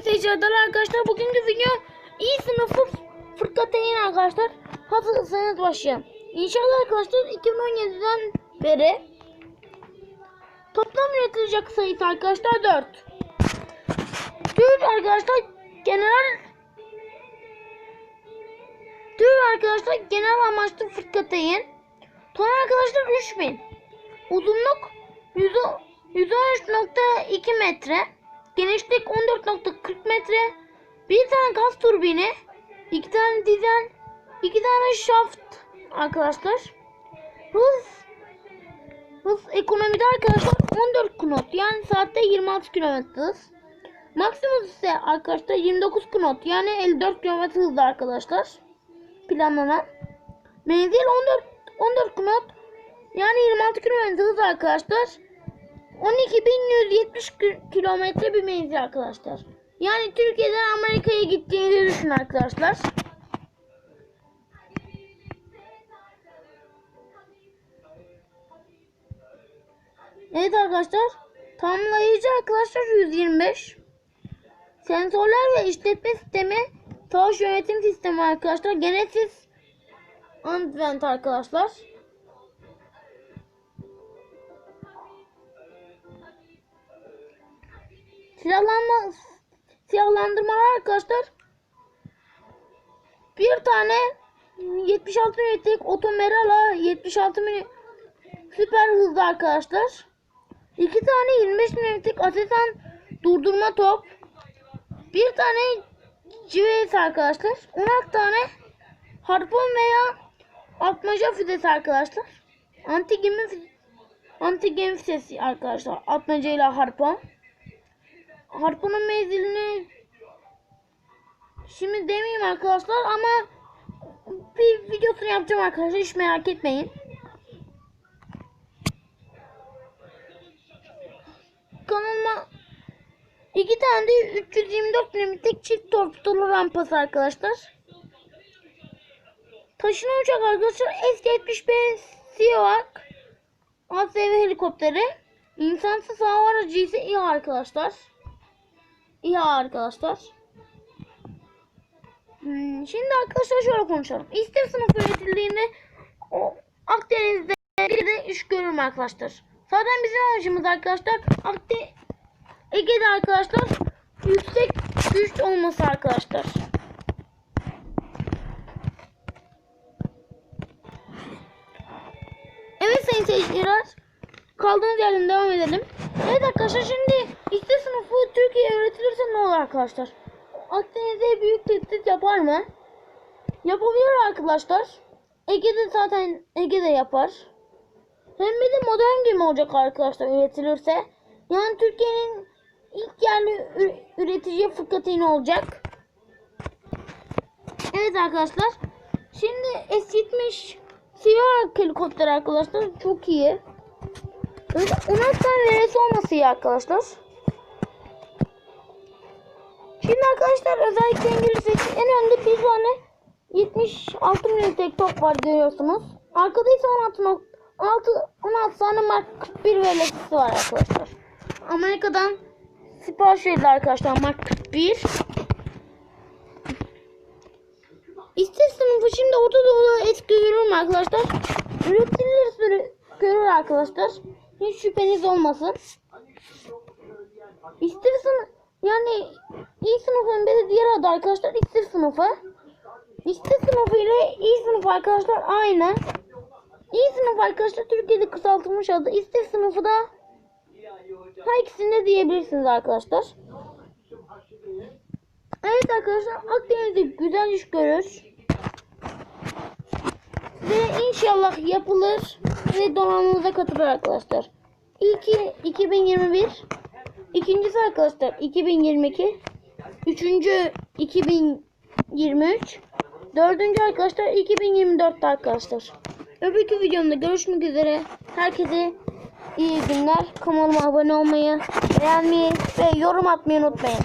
sayın seyirciler arkadaşlar bugünkü video iyi sınıfı fırkateyn arkadaşlar. Hazırsanız başlayalım. İnşallah arkadaşlar 2017'den beri toplam üretilecek sayısı arkadaşlar 4. Tür arkadaşlar genel Tür arkadaşlar genel amaçlı fırkateyn. Ton arkadaşlar 3000. Uzunluk 100 113.2 metre. Genişlik 14.40 metre. Bir tane gaz turbini. iki tane dizel. iki tane şaft arkadaşlar. Hız Hız ekonomide arkadaşlar 14 knot. Yani saatte 26 km hız. Maksimum ise arkadaşlar 29 knot. Yani 54 km hızlı arkadaşlar. Planlanan. Menzil 14 14 knot. Yani 26 km hız arkadaşlar. 12.170 kilometre bir menzil arkadaşlar. Yani Türkiye'den Amerika'ya gittiğinizi düşünün arkadaşlar. Evet arkadaşlar. Tamamlayıcı arkadaşlar 125. Sensörler ve işletme sistemi savaş yönetim sistemi arkadaşlar. Genesis Advent arkadaşlar. Silahlanma silahlandırmalar arkadaşlar. Bir tane 76 milimetrelik otomerala 76 mm süper hızlı arkadaşlar. İki tane 25 milimetrelik ateşan durdurma top. Bir tane GVS arkadaşlar. 16 tane harpon veya atmaca füzesi arkadaşlar. Anti gemi anti gemi füzesi arkadaşlar. Atmaca ile harpon. Harpunun menzilini şimdi demeyeyim arkadaşlar ama bir videosunu yapacağım arkadaşlar hiç merak etmeyin. Kanalıma iki tane de 324 mm'lik çift torpidolu rampası arkadaşlar. Taşıma uçak arkadaşlar S-75 Sivak ASV helikopteri. İnsansız hava aracı ise İHA arkadaşlar. İHA arkadaşlar. Hmm, şimdi arkadaşlar şöyle konuşalım. İster sınıf üretildiğinde o Akdeniz'de bir de iş görürüm arkadaşlar. Zaten bizim amacımız arkadaşlar Akde Ege'de arkadaşlar yüksek güç olması arkadaşlar. Evet sayın seyirciler. Kaldığımız yerden devam edelim. Evet arkadaşlar şimdi işte sınıfı Türkiye öğretilirse ne olur arkadaşlar? Akdeniz'e büyük tehdit yapar mı? Yapabilir arkadaşlar. Ege'de zaten Ege'de yapar. Hem bir de modern gemi olacak arkadaşlar üretilirse. Yani Türkiye'nin ilk yerli üretici fırkateyni olacak. Evet arkadaşlar. Şimdi S-70 Sivak helikopter arkadaşlar çok iyi. Öyle 16 tane veresi olması iyi arkadaşlar. Şimdi arkadaşlar özellikle İngilizce en önde bir tane 76 milimetrelik top var görüyorsunuz. Arkada ise 16, nok- 16, 16 tane Mark 41 veresi var arkadaşlar. Amerika'dan sipariş verildi arkadaşlar Mark 41. İster sınıfı şimdi Orta Doğu'da etki görür mü arkadaşlar? Üretilirse görür arkadaşlar. Hiç şüpheniz olmasın. İster sınıf yani iyi sınıfın bir diğer adı arkadaşlar İstir sınıfı. İstir sınıfı ile iyi sınıf arkadaşlar aynı. İyi sınıf arkadaşlar Türkiye'de kısaltılmış adı. İstir sınıfı da her ikisini de diyebilirsiniz arkadaşlar. Evet arkadaşlar Akdeniz'de güzel iş görür. Ve inşallah yapılır ve donanımıza katılır arkadaşlar. İlki 2021, ikincisi arkadaşlar 2022, üçüncü 2023, dördüncü arkadaşlar 2024'te arkadaşlar. Öbürkü videomda görüşmek üzere. Herkese iyi günler. Kanalıma abone olmayı, beğenmeyi ve yorum atmayı unutmayın.